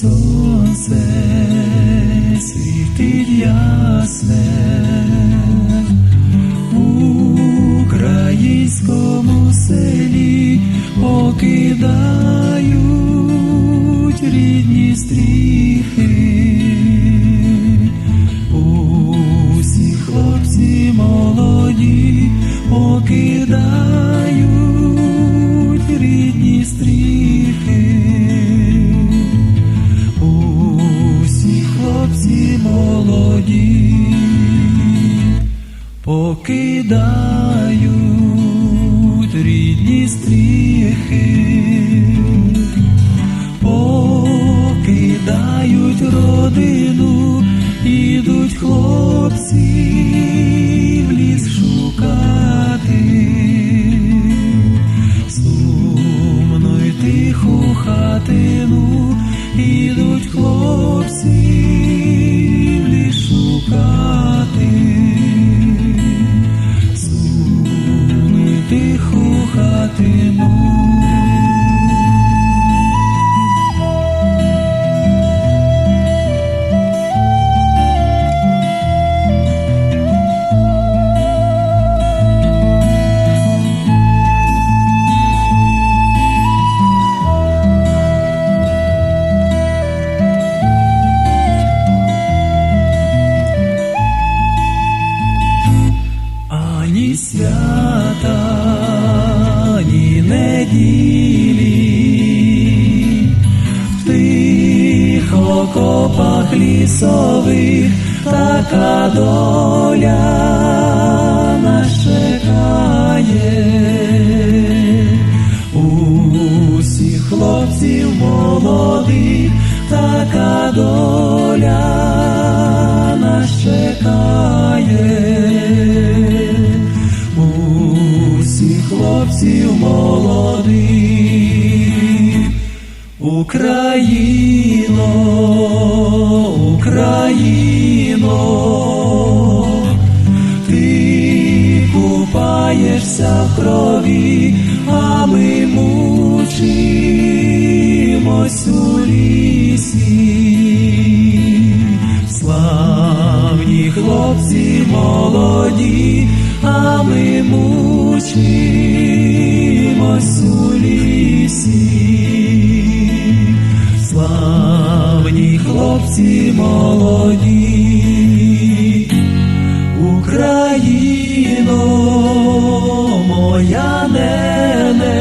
Сонце світить ясне в українському селі покидають рідні стрі. Покидають рідні стріхи, покидають родину, ідуть хлопці в ліс шукати. Сумну й тиху хатину окопах лісових така доля нас чекає. Усіх хлопців молодих така доля нас чекає. Усіх хлопців молодих, Україно, Україно, ти купаєшся в крові, а ми мучимось у лісі. Славні хлопці молоді, а ми мучимось у лісі. Славні хлопці молоді, Україно, моя нене,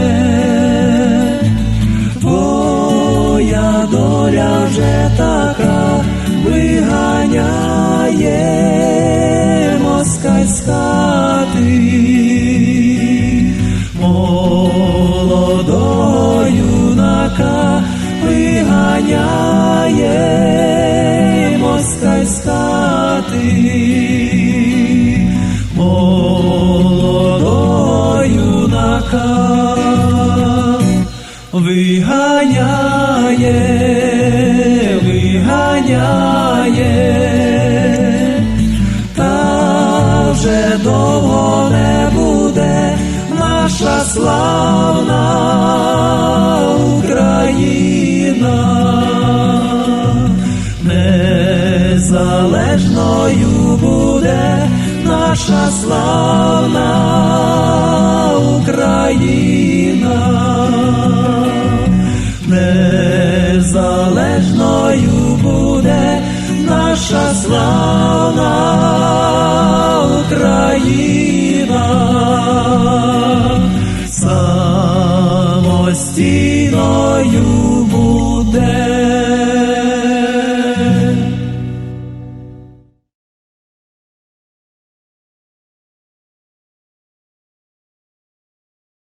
твоя доля вже така виганяє москаль наша славна Україна. Незалежною буде наша славна Україна незалежною буде наша славна Україна, самостійною буде.